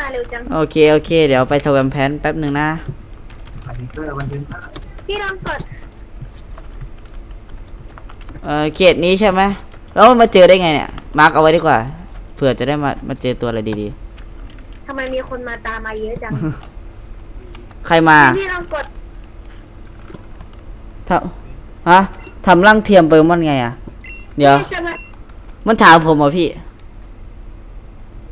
มาเร็วจัง โอเค โอเค เดี๋ยวไปสแวมแพนแป๊บหนึ่งนะอันนี้เตอร์มันเป็นเตอร์พี่ลองกดเออเขตนี้ใช่ไหมแล้วมันมาเจอได้ไงเนี่ย มาร์กเอาไว้ดีกว่า เผื่อจะได้มา มาเจอตัวอะไรดีทำไมมีคนมาตามมาเยอะจังๆใครมา พี่ลองกดทำฮะทำร่างเทียมโปเกมอนไงอะ เดี๋ยวจะมามันถามผมเหรอพี่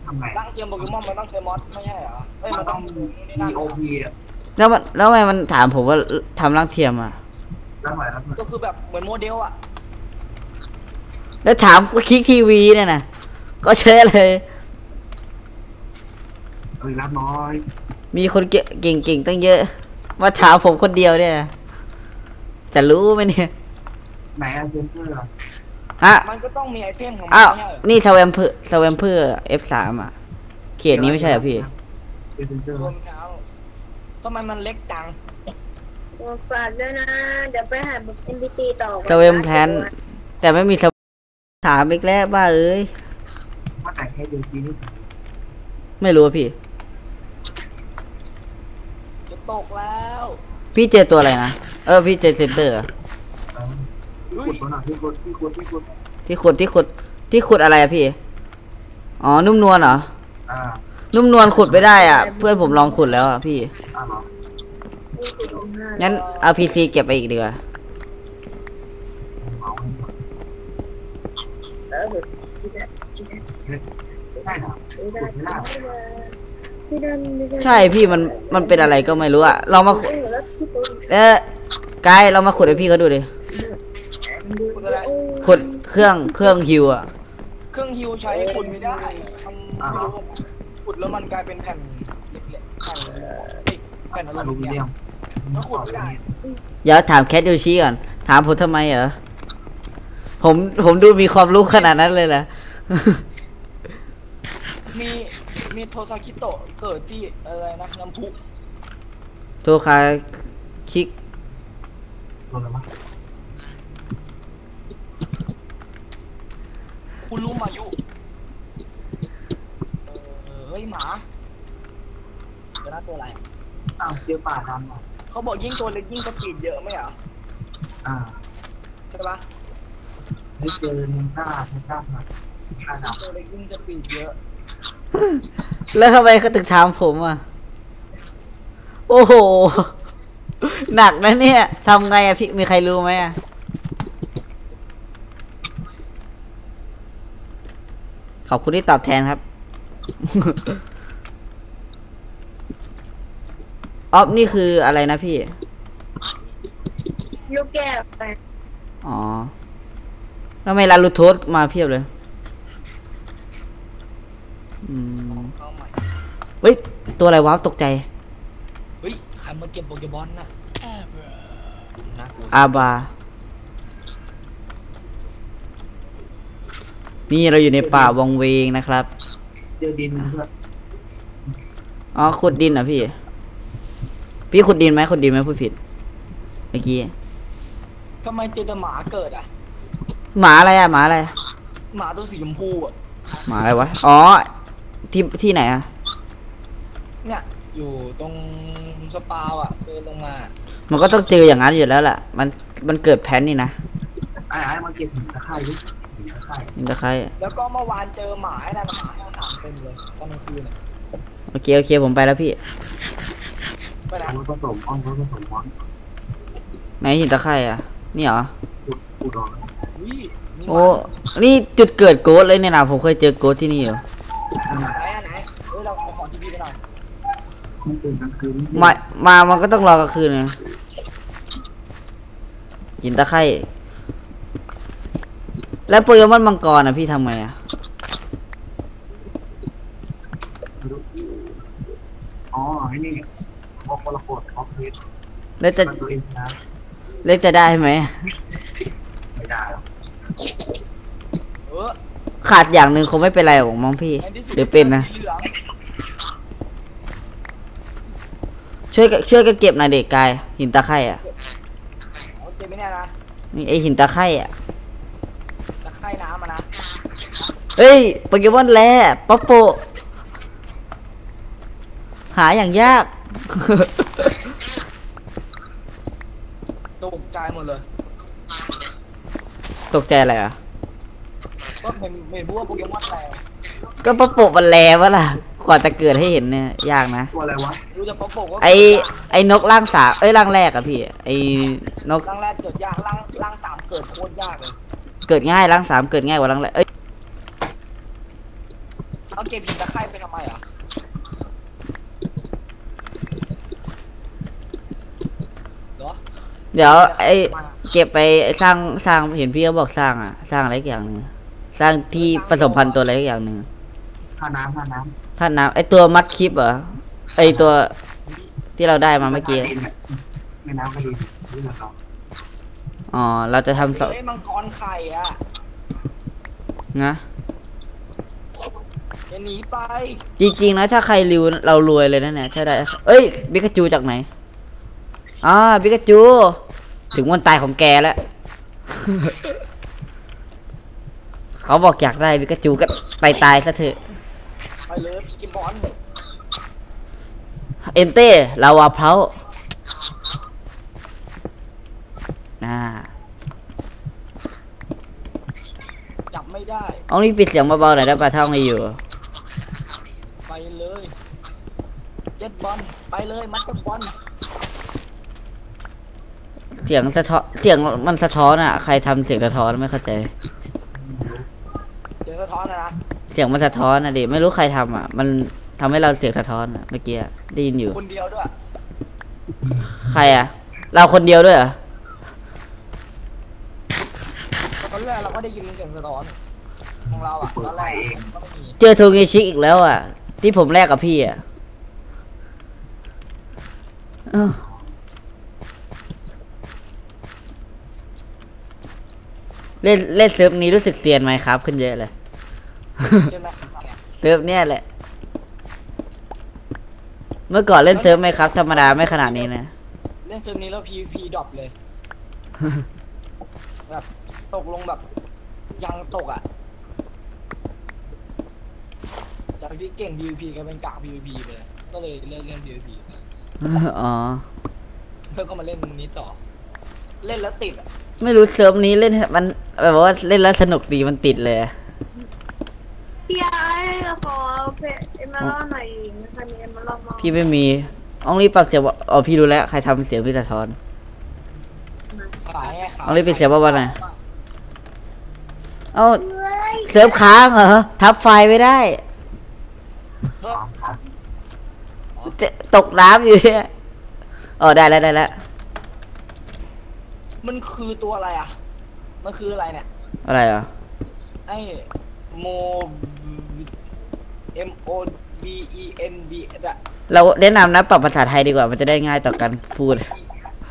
ทำไงร่างเทียมโปเกมอนมันต้องใช้มอสไม่ใช่เหรอเอ้ยมัมันนต้ต้อองงมีนี่นั่นโอพีอะแล้วมันแล้วทำไมมันถามผมว่าทำร่างเทียมอะแล้วไหนแล้วก็คือแบบเหมือนโมเดลอะแล้วถามคลิกทีวีเนี่ยนะก็เชื่อเลยเอ้ยรับน้อย มีคนเก่งเก่งๆตั้งเยอะ มาถามผมคนเดียวเนี่ยนะจะรู้ไหมเนี่ยไหนอะเซนเตอร์อะ ฮะ มันก็ต้องมีไอเทมของมัอ้าวไม่ใช่เหรอนี่สแวมเพอร์สแวมเพอร์ F3 อะ เขตนี้ไม่ใช่เหรอพี่เป็นเซนเตอร์รวมเท้าทำไมมันเล็กจังฝากด้วยนะ เดี๋ยวไปหาบุก NPT ต่อสเวมแพนแต่ไม่มีสถามอีกแล้วบ้าเอ้ยว่าแต่แค่เดียวจีนี่ไม่รู้อะพี่ จะตกแล้ว พี่เจอตัวอะไรนะ เออ พี่เจอเซนเตอร์เหรอ ขุดตัวหน่อยที่ขุดที่ขุดที่ขุดที่ขุดที่ขุดที่ขุดอะไรอะพี่ อ๋อ นุ่มนวลเหรอ อ่า นุ่มนวลขุดไม่ได้อะ เพื่อนผมลองขุดแล้วอะพี่ อ่าเหรองั้นเอาพีซีเก็บไปอีกดีกว่าเอาให้หมดเออแบบคิดได้คิดได้ใช่เหรอคิดได้พี่ดันพี่ดันใช่พี่มันมันเป็นอะไรก็ไม่รู้อะเรามาขุดเออแล้วพี่ปุ๊บเออกายเรามาขุดให้พี่เขาดูดิ ขุดอะไรขุดเครื่องเครื่องฮิวอะเครื่องฮิวใช้ขุดไม่ได้มันไม่รู้ขุดแล้วมันกลายเป็นแผ่นเล็กๆแผ่นเอ้ยแผ่นออลูลูมิมิเนีเนียยมมแล้วขุดไม่ได้เดี๋ยวถามแคทยูชิก่อนถามผมทำไมเหรอผมผมดูมีความรู้ขนาดนั้นเลยเหรอมีมีโทซาคิโตะเกิดที่อะไรนะน้ำพุโทคาคิก โดนอะไรมั้ง คุณรู้มายุเออเฮ้ยหมาเดี๋ยวนะตัวอะไรอ้าวเจอป่าดำอะเขาบอกยิ่งตัวเล็กยิ่งสปีดเยอะไหมเหรออ่าใช่ปะให้เจอเนต้าเนต้ามาค่าดตัวเล็กยิ่งสปีดเยอะ แล้วทำไมเขาถึงถามผมอะ โอ้โห หนักนะเนี่ยทำไงอะพี่มีใครรู้ไหมอะ ขอบคุณที่ตอบแทนครับออฟนี่คืออะไรนะพี่ ลูกแก้วไปอ๋อทำไมลาลูโทสมาเพียบเลยอืมเข้าใหม่เฮ้ย ตัวอะไรวะตกใจ เฮ้ย ใครมาเก็บโปเกมอนน่ะน่ากลัวอาบา นี่เราอยู่ในป่าวงเวงนะครับำเจอดินด้วยอ๋อขุดดินเหรอะพี่ พี่ขุดดินไหมขุดดินไหมพูดผิดเมื่อกี้ ทำไมเจอแต่หมาเกิดอะ หมาอะไรอะหมาอะไร หมาตัวสีชมพูอะ หมาอะไรวะ อ๋อ ที่ที่ไหนอะเนี่ยอยู่ตรงสปาวอะเดินลงมา มันก็ต้องเจออย่างนั้นอยู่แล้วล่ะมันมันเกิดแพนนี่นะ ไอ้ไอ้มาเก็บหินตะไคร้ ดิหินตะไคร้นี่ตะไคร้อะแล้วก็เมื่อวานเจอหมาไอ้นั่นหมาให้อาหารเต็มเลยตอนกลางคืนอะโอเคโอเคผมไปแล้วพี่ไปไหนเอาผสมอ้อมผสมมอนไหนหินตะไคร้อะนี่เหรอขุดขุดออกอุ้ยมีหโอ้มานี่จุดเกิดโกดเลยเนี่ยนะผมเคยเจอโกดที่นี่อยู่นั่นแหละไหนอะไหนเฮ้ยเราเอาของที่พี่ไปหน่อยมันตื่นกลางคืนมามามันก็ต้องรอกลางคืนไงหินตะไคร่ แล้วโปเกมอนมังกรอะพี่ทำไงอะ อ๋อไอ้นี่วอลคนละโคดออฟเพสแล้วจะมันตัวเองนะแล้วจะได้ไหม ไม่ได้หรอกเออขาดอย่างหนึ่งคงไม่เป็นไรหรอกมั้งพี่ในที่สุดหรือเป็นนะ สีเหลืองช่วยกันช่วยกันเก็บหน่อยเด็กกายหินตะไคร่อะ โอเคไหมเนี่ยนะ นี่ไอหินตะไคร่อะ ตะไคร่น้ำอะนะ เฮ้ยโปเกมอนแร่ป๊อปโป หาอย่างยาก ตกใจหมดเลยตกใจอะไรอะ ก็เห็นเห็นพวกโปเกมอนแรงก็ปะปกมันแลวะล่ะกว่าจะเกิดให้เห็นเนี่ยยากนะ ตัวอะไรวะรู้จะประปกว่าไอไอ้นกร่างสามเอ้ยร่างแรกอะพี่ไอ้นกร่างแรกเกิดยากร่างร่างสามเกิดโคตรยากเลย เกิดง่ายร่างสามเกิดง่ายกว่าร่างแรกเอ้ย เอาเกมพิมพ์ตะไคร่ไปทำไมอะเหรอเดี๋ยวไอ้เก็บไปสร้างสร้างเห็นพี่เขาบอกสร้างอะสร้างอะไรสักอย่างหนึงสร้างที่ผสมพันธุ์ตัวอะไรสักอย่างหนึ่งท่าน้ำท่าน้ท่านน้ำไอ้ตัวมัดคลิปเหรอไอ้ตัวที่เราได้ำมาเมื่อกี้แม่น้ำก็ดีนี่เราอ๋อเราจะทำสเฮ้ยมังกรไข่อะนะ อย่าหนีไป จริงๆนะถ้าใครริวเรารวยเลยนะเนี่ยถ้าได้ เอ้ยบิกาจูจากไหนอ่าบิกาจู ถึงวันตายของแกแล้ว เขาบอกอยากได้บิกาจูก็ไปตายซะเถอะ ไปเลยพี่กิมบอลเอ็นเต้ลาวาเพราน่าจับไม่ได้ เอานี่ปิดเสียงเบาๆหน่อยได้ปะท่าองในอยู่ ไปเลย เจ็ดบอลไปเลยมัดกับบอลเสียงสะท้อนเสียงมันสะท้อนอะ ใครทำเสียงสะท้อนไม่เข้าใจเดี๋ยวสะท้อนนะนะเสียงมันสะท้อนอะดิไม่รู้ใครทำอะ มันทำให้เราเสียงสะท้อนอะเมื่อกี้อะได้ยินอยู่ คนเดียวด้วยใครอะ เราคนเดียวด้วยเหรอตอนแรกเราก็ได้ยินเสียงสะท้อนของเราอะตอนแรกก็ไม่มี เจอโทเงชิกอีกแล้วอะ ที่ผมแลกกับพี่อะ เอ้าเล่นเล่นเซิร์ฟนี้รู้สึกเซียนไหมครับ ขึ้นเยอะเลยใช่ไหมเซิร์ฟเนี่ยแหละ เมื่อก่อนเล่นเซิร์ฟไหมครับ ธรรมดาไม่ขนาดนี้นะ เล่นเซิร์ฟนี้แล้ว PVP ดรอปเลยแบบตกลงแบบยังตกอะจากที่เก่ง PVP กลายเป็นกาก PVP ไปเลยก็เลยเลิกเล่น PVP ไป อ๋อเพิ่งก็มาเล่นนี้ต่อ เล่นแล้วติดอะไม่รู้เซิร์ฟนี้เล่นมันแบบว่าเล่นแล้วสนุกดีมันติดเลยอะพี่ไอ้ขอเพจเอ็มมาล่อหน่อยนะคะมีเอ็มมาล่อมาพี่ไม่มีอองรีบปรับเสียงว่าอ๋อพี่รู้แล้วใครทำเสียงพี่สะท้อนขายไงขายเอาเลยปิดเสียงเบาๆหน่อยเอาเฮ้ยเซิร์ฟค้างเหรอทับไฟล์ไม่ได้เฮ้ยจะ ตกน้ำอยู่เนี่ยอ๋อได้แล้วได้แล้วมันคือตัวอะไรอะ มันคืออะไรเนี่ย อะไรอะ ไอ้โม M O B E N B อะเราแนะนำนะปรับภาษาไทยดีกว่า มันจะได้ง่ายต่อการพูด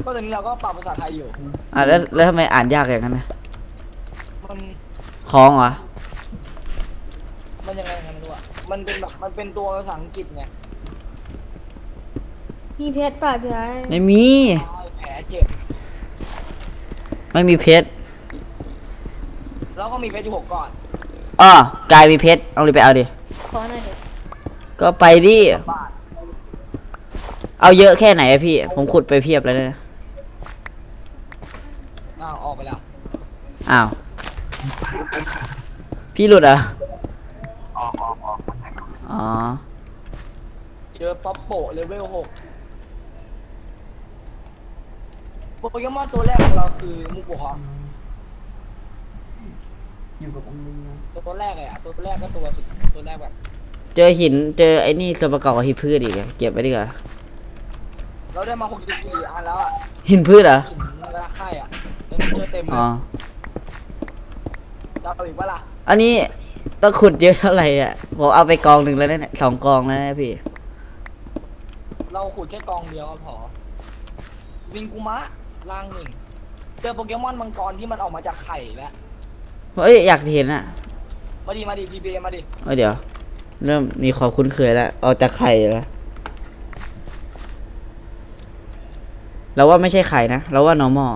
ก็ตอนนี้เราก็ปรับภาษาไทยอยู่ อะแล้วแล้วทำไมอ่านยากอย่างนั้นนะมันคล้องเหรอ มันยังไงกันไม่รู้อะ มันเป็นแบบ มันเป็นตัวภาษาอังกฤษไง มีเพชรป่ะพี่ไอ้ไม่มีอ้าวแผลเจ็บ ไม่มีเพชรแล้วก็มีเพชรอยู่หกก่อนอ๋อกายมีเพชรเอาเลยไปเอาดิ ขอหน่อยเถอะก็ไปดิ บาทเอาเยอะแค่ไหนอะพี่ ผมขุดไปเพียบแล้วนะอ้าวออกไปแล้วอ้าว พี่หลุดเหรอะออกออกออกอ๋อ เจอป๊อปโปเลเวลหก โปเกมอนตัวแรกของเราคือมุกุฮออยู่กับมึงตัวแรกเลยอะตัวแรกก็ตัวสุดตัวแรกแบบเจอหินเจอไอ้นี่ส่วนประกอบของหินพืชอีกอะเก็บไว้ดีกว่าเราได้มา 64 อันแล้วอะหินพืชเหรอหินเวลาค่ายอะยังเจอเต็มเลอ๋อยจะเอาอีกปะล่ะอันนี้ต้องขุดเยอะเท่าไหร่อะผมเอาไปกองหนึ่งแล้วเนี่ยสองกองแล้วนะพี่ เราขุดแค่กองเดียวก็พอวิงกุมะ ล่างหนึ่งเจอโปเกมอนมังกรที่มันออกมาจากไข่แล้วเฮ้ยอยากเห็นอะมาดิมาดิพีเบมาดิเอาเดี๋ยว เริ่มมีความคุ้นเคยแล้วเอาจากไข่แล้วเราว่าไม่ใช่ไข่นะเราว่า normal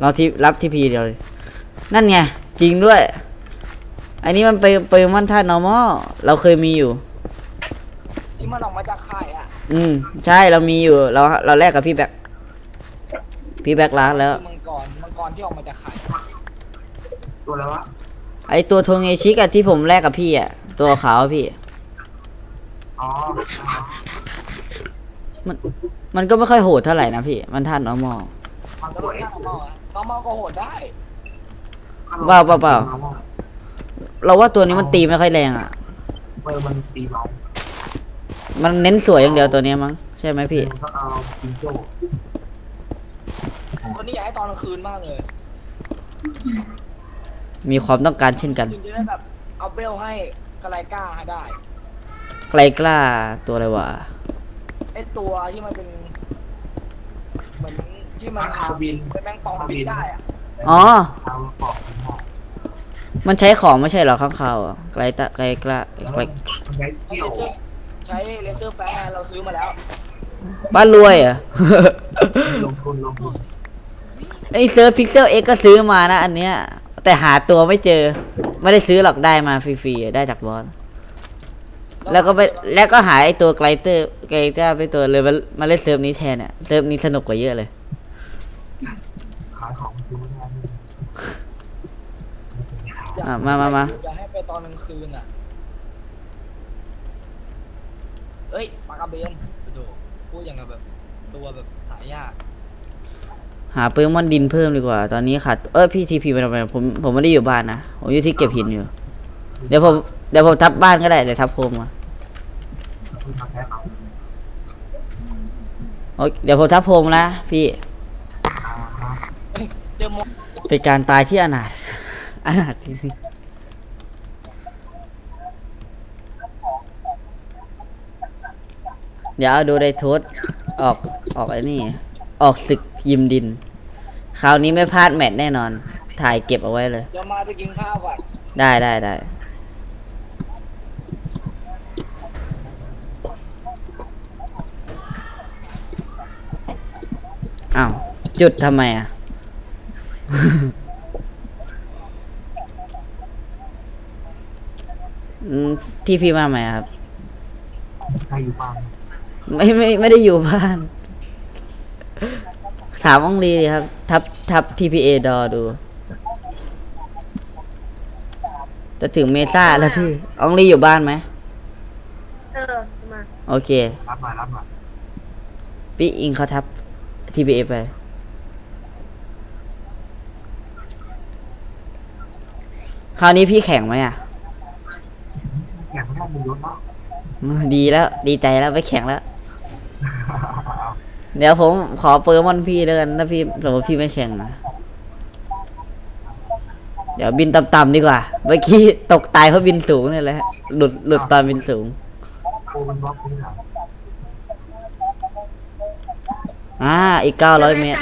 เราที่รับทีพีเดียวเลยนั่นไงจริงด้วย อันนี้มันไปไปมันท่า normal เราเคยมีอยู่ ที่มันออกมาจากไข่อะ อืม ใช่เรามีอยู่ เราเราแลกกับพี่แบ็ค พี่แบ็คล้างแล้วคือมังกรมังกรที่ออกมาจากไข่ตัวแล้ววะไอตัวโทงเอชิกอะที่ผมแลกกับพี่อะตัวขาวอะพี่ อ๋อมันมันก็ไม่ค่อยโหดเท่าไหร่นะพี่ มันท่านนอมอมันแล้วตัวมันเอ็กน่าเมาอะน้องเมาก็โหดได้เปล่าเปล่าเปล่าเราว่าตัวนี้มันตีไม่ค่อยแรงอะเบอร์มันตีเมามันเน้นสวยอย่างเดียวตัวเนี้ยมั้งใช่ไหมพี่มันก็เอาจิงโจ้ค นนี้อยากให้ตอนกลางคืนมากเลยมีความต้องการเช่นกันคุณจะได้แบบเอาเบลให้กระไรกล้าให้ได้ไกลกล้าตัวอะไรวะไอตัวที่มันเป็นเหมือนที่มันคาบินเป็นแมงปองบินได้อะอ๋อเอาปอกเป็นหม้อมันใช้ของไม่ใช่เหรอข้างคาวอะไกลตะไกลกล้าแล้วไกลมันได้ใช้เที่ยเลวเซอร์ใช้เลเซอร์แฟร์ไงเราซื้อมาแล้ว บ้านรวยอะลงทุนลงทุน ไอเซิร์ฟพิกเซลเอ็กก็ซื้อมานะ อันเนี้ย แต่หาตัวไม่เจอ ไม่ได้ซื้อหรอกได้มาฟรีๆได้จากบอสแล้วก็ไปแล้วก็หาไอตัวไกลเตอร์ไกลเตอร์ไปตัวเลยมามาเล่นเซิร์ฟนี้แทนเนี่ยเซิร์ฟนี้สนุกกว่าเยอะเลยขายของคือไม่ได้เลยอยกอะมามามาอยากให้ไปตอนกลางคืนอะ เอ้ยปลากระเบนโดพูดอย่างกับแบบ ตัวแบบหายาก หาเปิร์มอนดินเพิ่มดีกว่า ตอนนี้ขาดเออพี่ทีพีไปทำไมผมผมไม่ได้อยู่บ้านนะผมอยู่ที่เก็บหินอยู่ เดี๋ยวผมเดี๋ยวผมทับบ้านก็ได้เดี๋ยวทับโพมมาคือทำแค่เอาโอเดี๋ยวผมทับโพมนะพี่ เป็นการตายที่อนาถอนาถจริงเดี๋ยวเอาดูไดโทษออกออกไอ้นี่ ออกศึก ยิมดิน คราวนี้ไม่พลาดแมตช์แน่นอน ถ่ายเก็บเอาไว้เลยเดี๋ยวมาไปกินข้าวก่อนได้ได้ได้ อ้าว จุดทำไมอะ อืมที่พี่มาใหม่อะครับ ใครอยู่บ้าน ไม่ไม่ไม่ได้อยู่บ้าน ถามองลีดีครับ ทับทับ TPA ดอดู จะถึงเมซ่าแล้วพี่อองลีอยู่บ้านไหมเออมาโอเค รับมารับมาพี่อิงเขาทับ TPA ไปคราวนี้พี่แข่งไหมอะอย่างไม่ได้มียศเนาะอืมดีแล้ว ดีใจแล้วไปแข่งแล้ว เดี๋ยวผมขอเปิร์มอนพี่แล้วกันถ้าพี่สมมติพี่ไม่แข่งนะเดี๋ยวบินต่ำๆดีกว่า เมื่อกี้ตกตายเพราะบินสูงนี่แหละ หลุดหลุดตอนบินสูงอ่าอีกเก้าร้อยเมตร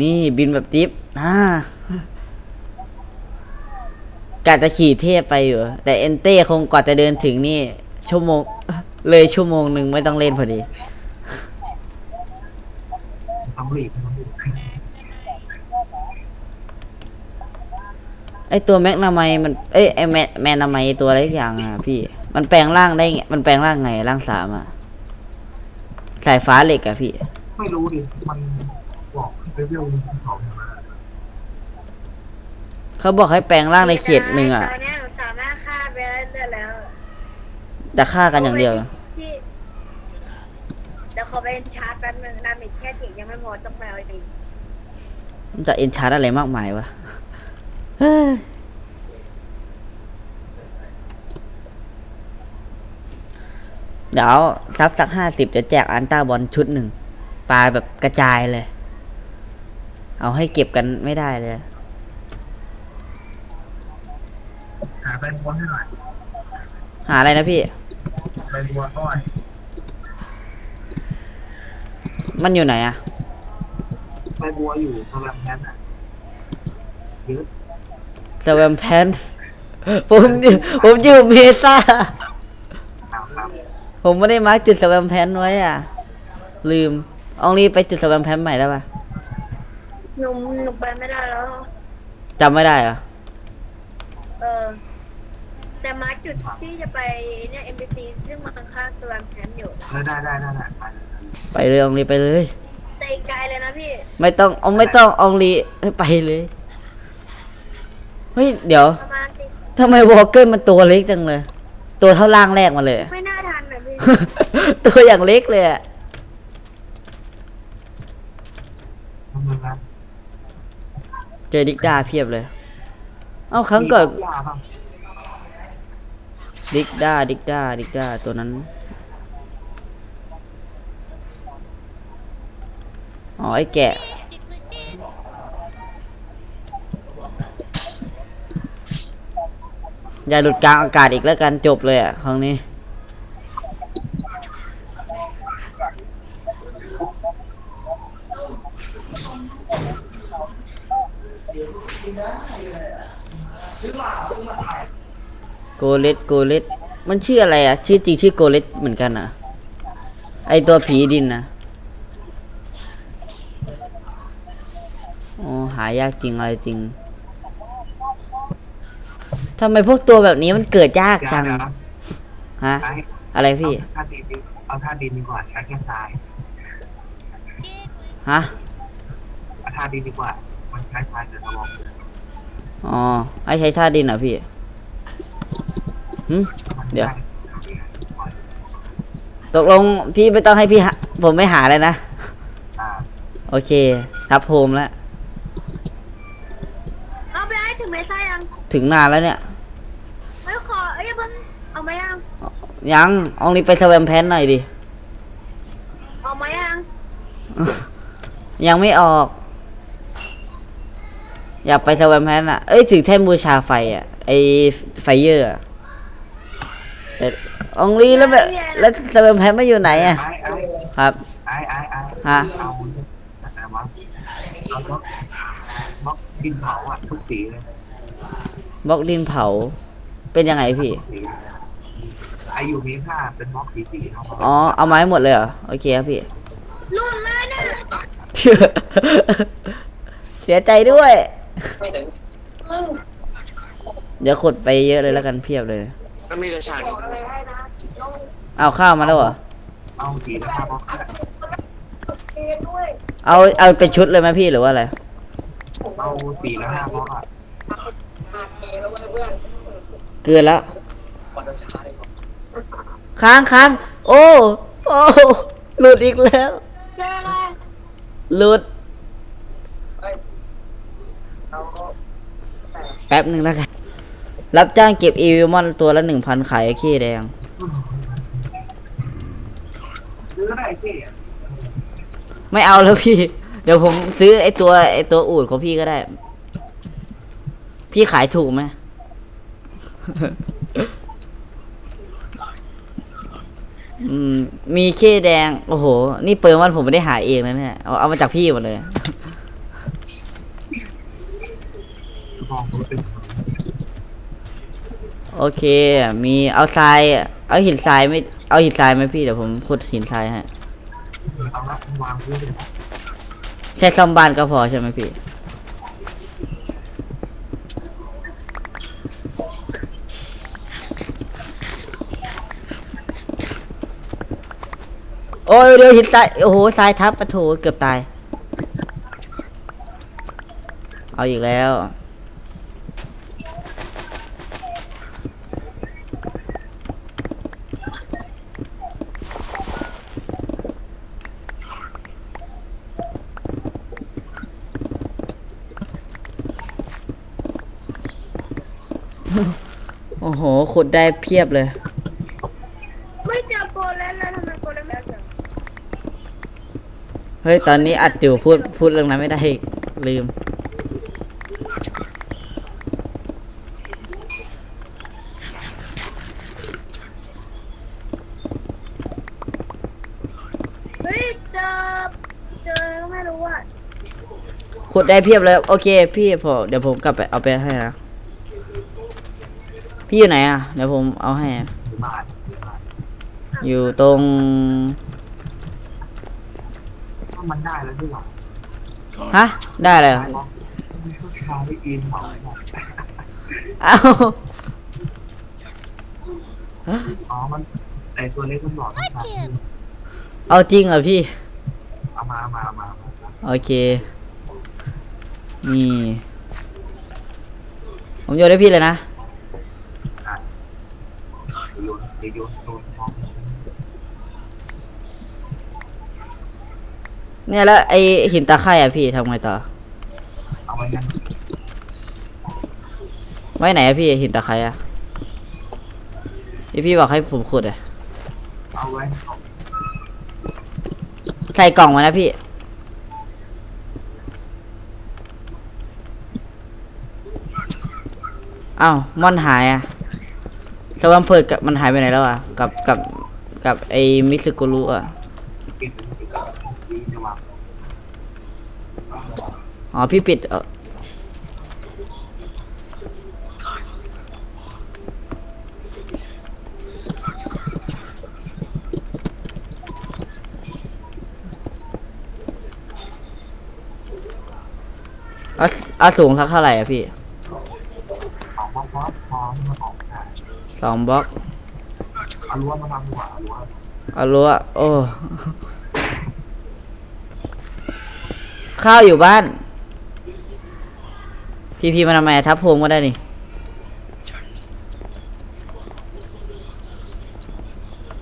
นี่บินแบบดิฟอ่ากะจะขี่เทพไปอยู่ แต่เอนเต้คงกว่าจะเดินถึงนี่ ชั่วโมง เลยชั่วโมงหนึ่งไม่ต้องเล่นพอดีทำรีบทำรีบไอตัวแม็กนาไมมันเอ้ยไอแมนแมนนาไมตัวอะไรสักอย่างอะพี่ มันแปลงร่างได้ไงมันแปลงร่างไงร่างสามอะสายฟ้าเหล็กอะพี่ ไม่รู้ดิมันบอกเลเวลของเขาเขาบอกให้แปลงร่างในเขตหนึ่งอะตอนเนี้ยหนูสามารถฆ่าไปเรื่อยๆแล้ว จะฆ่ากันอย่างเดียวที่เดี๋ยวขอไปชาร์จแป๊บนึงดาเมจแค่เจ็ดยังไม่หมดต้องไปเอาอีกมันจะเอนชาร์อะไรมากมายวะเฮ้ยเดี๋ยวซับสักห้าสิบจะแจกอันต้าบอลชุดหนึ่งปลาแบบกระจายเลย เอาให้เก็บกันไม่ได้เลย หาเป็นคนให้หน่อยหาอะไรนะพี่ เป็นบัวอ้อยมันอยู่ไหนอะใบบัวอยู่ตรงลำแพนอะเยอะสแวมแพนผมอยู่ผมอยู่เมซ่าตามตามผมไม่ได้มาร์กจุดสแวมแพนไว้อะ ลืมอองรีไปจุดสแวมแพนใหม่ได้ปะหนูหนูไปไม่ได้แล้วจำไม่ได้เหรอ เออ แต่มาร์คจุดที่จะไปเนี่ย MBC ซึ่งมันข้างสวรรค์แคมป์อยู่เออได้ได้ได้ได้ไปเลยไปเลยอองลีไปเลยแต่ไกลเลยนะพี่ ไม่ต้องเอาไม่ต้องอองลีไปเลย เฮ้ย เดี๋ยวประมาณสิทำไมวอลเกอร์มันตัวเล็กจังเลย ตัวเท่าล่างแรกมาเลย ไม่น่าทันนะพี่ ตัวอย่างเล็กเลยอะทำไมนะเจอดิกดาเพียบเลย เอาครั้งก่อนมียาป่ะ ดิกดาดิกดาดิกดาตัวนั้นอ๋อไอ้แกะอย่าหลุดกลางอากาศอีกแล้วกันจบเลยอะครั้งนี้ เลตโกเลตมันชื่ออะไรอะชื่อจริงชื่อโกเลตเหมือนกันอะไอตัวผีดินนะโอ้หายากจริงอะไรจริงทำไมพวกตัวแบบนี้มันเกิดยากจังเดี๋ยวนะฮะไอ้อะไรพี่เอาท่าดินดีเอาท่าดินดีกว่าใช้แค่ทรายฮะเอาท่าดินดีกว่ามันใช้ทรายเดินสมองอ๋อไอใช้ท่าดินเหรอพี่หึ เดี๋ยว ตกลงพี่ไม่ต้องให้พี่หาผมไม่หาเลยนะอ่าโอเค ทับโฮมแล้ว เอาไปไอ้ถึงไม่ใช่ยัง ถึงนานแล้วเนี่ยเฮ้ยขอเอ้ยอย่าเพิ่งเอามายัง ยังอองลีไปสแวมแพนหน่อยดิ เอามายัง ยังไม่ออก อยากไปสแวมแพนอะ เอ้ยถึงแท่นบูชาไฟอะ ไอไฟเยอร์ อะแต่องลีแล้วแบบแล้วสแวมแพนไม่อยู่ไหนอะครับไอไอไอฮะบล็อกดินเผาอะทุกสีเลยบล็อกดินเผา เป็นยังไงพี่ไอยูมีค่าเป็นบล็อกสีสีอ๋อเอาไม้หมดเลยเหรอโอเคครับพี่รุ่นเลยเนี่ยเสียใจด้วย เดี๋ยวขุดไปเยอะเลยแล้วกันเพียบเลย มันมีแต่ฉากเอาข้าวมาแล้วเหรอ เอาสีล้วค่าบล็อเอาเอาเป็นชุดเลยไหมพี่หรือว่าอะไร เอาสีแล้วห้าบล็อกอะเกินแล้วค้างค้างโอ้โอ้หลุดอีกแล้วหลุดแป๊บหนึ่งแล้วกัน รับจ้างเก็บอีวิมอนตัวละหนึ่งพันขายขี้แดงซื้อได้ที่ไม่เอาแล้วพี่ เดี๋ยวผมซื้อไอตัวไอตัวอูดของพี่ก็ได้ พี่ขายถูกไหมอืมมีเคแดง โอ้โห นี่เปิดมันผมไม่ได้หาเองนะเนี่ย เอาเอามาจากพี่หมดเลย มองดูเป็น โอเค มีเอาทราย เอาหินทรายไม่ เอาหินทรายไหมพี่เดี๋ยวผมขุดหินทรายให้เอาละแค่ซ่อมบ้านก็พอใช่ไหมพี่ โอ้ยเดี๋ยวหินทราย โอ้โหทรายทับปะโถเกือบตาย เอาอีกแล้ว อ้โห ขุดได้เพียบเลย ไม่เจอโกเลนแล้วทำไมโกเลนไม่เจอเฮ้ย ตอนนี้อัดอยู่พูดพูดเรื่องนั้นไม่ได้ลืม เฮ้ยเจอเจอก็ไม่รู้อะขุดได้เพียบเลย โอเค พี่พอเดี๋ยวผมกลับไปเอาไปให้นะ พี่อยู่ไหนอะ เดี๋ยวผมเอาให้อะบาทอยู่ตรงถ้ามันได้แล้วที่หรอฮะ ได้เลยเหรอผู้ชายไม่กินเผาหมดเอ้าอ๋อมันไอตัวเล็กมันบอกต้องการเอาจริงเหรอพี่เอามามามามาโอเค นี่ ผมโยนให้พี่เลยนะอะ โยนโยนโยนโยนองเนี่ยแล้วไอหินตาไคร่อะพี่ทำไงต่อ เอาไว้นั่นไว้ไหนอะพี่หินตาไคร่อะที่พี่บอกให้ผมขุดอะเอาไว้ใส่กล่องมานะพี่ เอ้ามอนหายอะ สวัมเพิร์ดกับมันหายไปไหนแล้วอะ กับกับกับไอมิสกุรุอะเก็บไว้เก็บไว้ดีจะอ๋อ พี่ปิดเอออาสูงสักเท่าไหร่อะพี่ สองบล็อกเอารั้วมาทำดีกว่าเอารั้วเอารั้วโอ้ ข้าวอยู่บ้านพี่พีมาทำไมทับโพงก็ได้นี่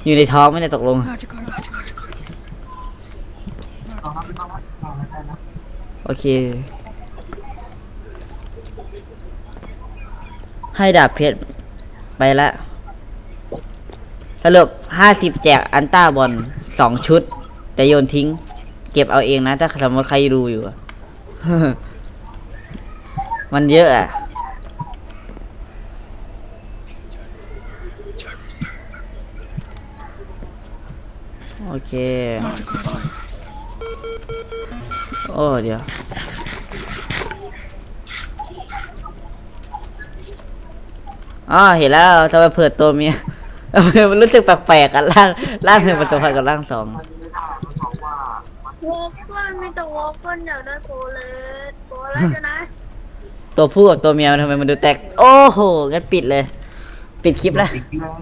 อยู่ในท้องไม่ได้ตกลงเอาครับไม่ต้องมาเอาไม่ได้นะโอเค ให้ดาบเพชร ไปละสรุปห้าสิบแจกอันต้าบอลสองชุด แต่โยนทิ้ง เก็บเอาเองนะ ถ้าสมมติใครดูอยู่ มันเยอะอะโอเค โอ้เดี๋ยว อ๋อเห็นแล้วจะไปเปิดตัวเมียมันรู้สึกแปลกๆกันร่างร่างหนึ่งผสมพันธ์กับร่างสองมันไม่ได้มันบอกว่ามันวอลเกิลมีแต่วอลเกิลอยากได้โปเลสโปเลสจะนะ ตัวผู้กับตัวเมียมันทำไมมันดูแตก โอ้โหงั้นปิดเลย ปิดคลิปแล้วอีกแล้ว